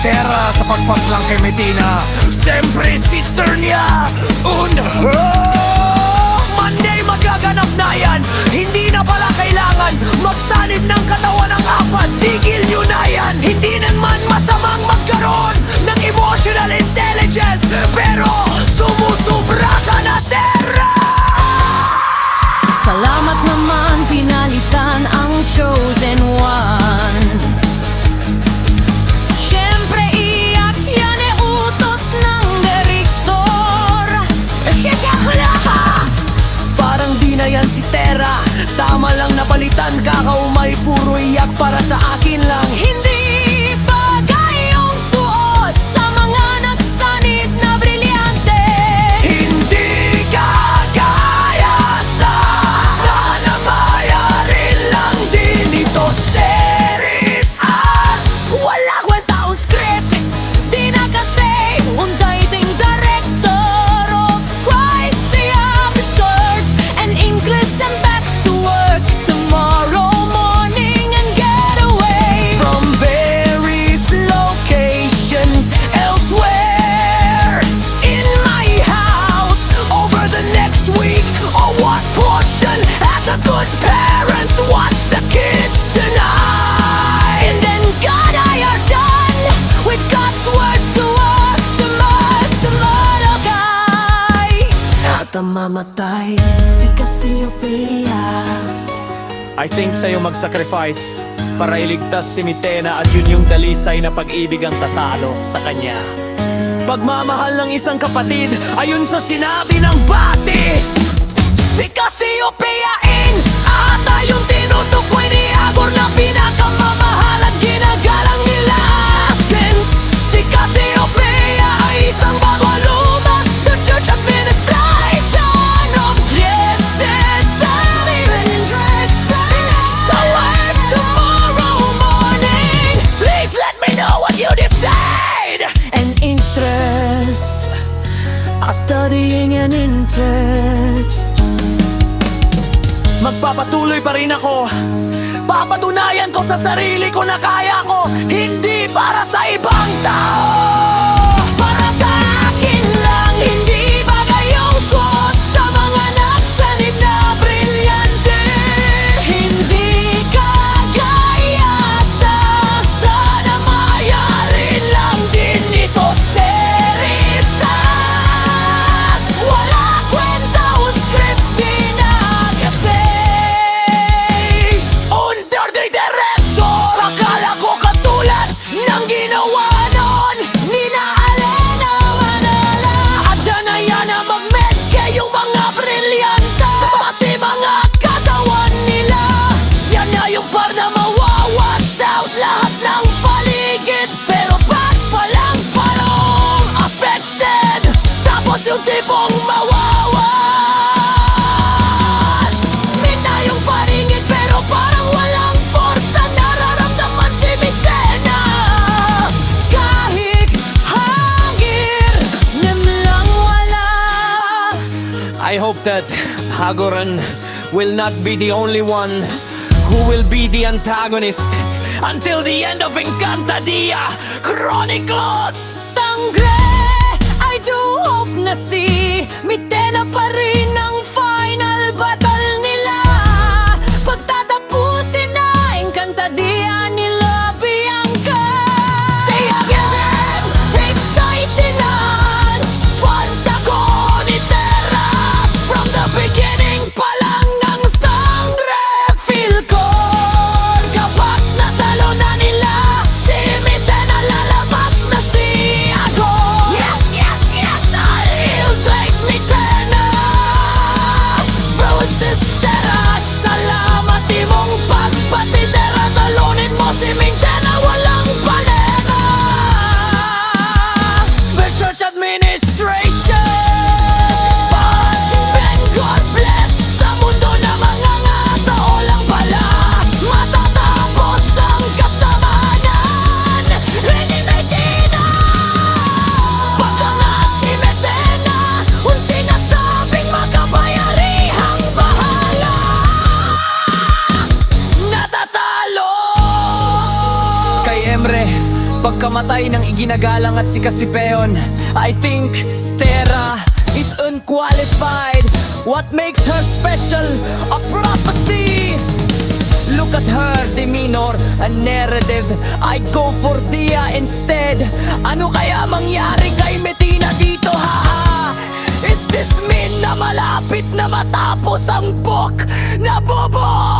Inglaterra Sa pagpas lang kay Medina. Siyempre sister niya Unho Monday magaganap na yan. Hindi na pala kailangan Magsanib ng katawan yan si Tera Tama lang napalitan Kakaumay puro iyak para sa akin lang. Hindi mamamatay. Si Cassiopeia. I think sa'yo mag-sacrifice Para iligtas si Mitena At yun yung dalisay na pag-ibig ang tatalo sa kanya. Pagmamahal ng isang kapatid Ayon sa sinabi ng batis! Si Cassiopeia in Ata yung Magpapatuloy pa rin ako. Papatunayan ko sa sarili ko na kaya ko. Hindi para sa ibang tao. that Hagoran will not be the only one who will be the antagonist until the end of Encantadia Chronicles! Sangre! I do hope na si Mitena te pagkamatay ng iginagalang at si Kasipeon I think Terra is unqualified What makes her special? A prophecy Look at her demeanor, a narrative I'd go for Dia instead Ano kaya mangyari kay Medina dito ha? Is this mean na malapit na matapos ang book? Nabubuo playon!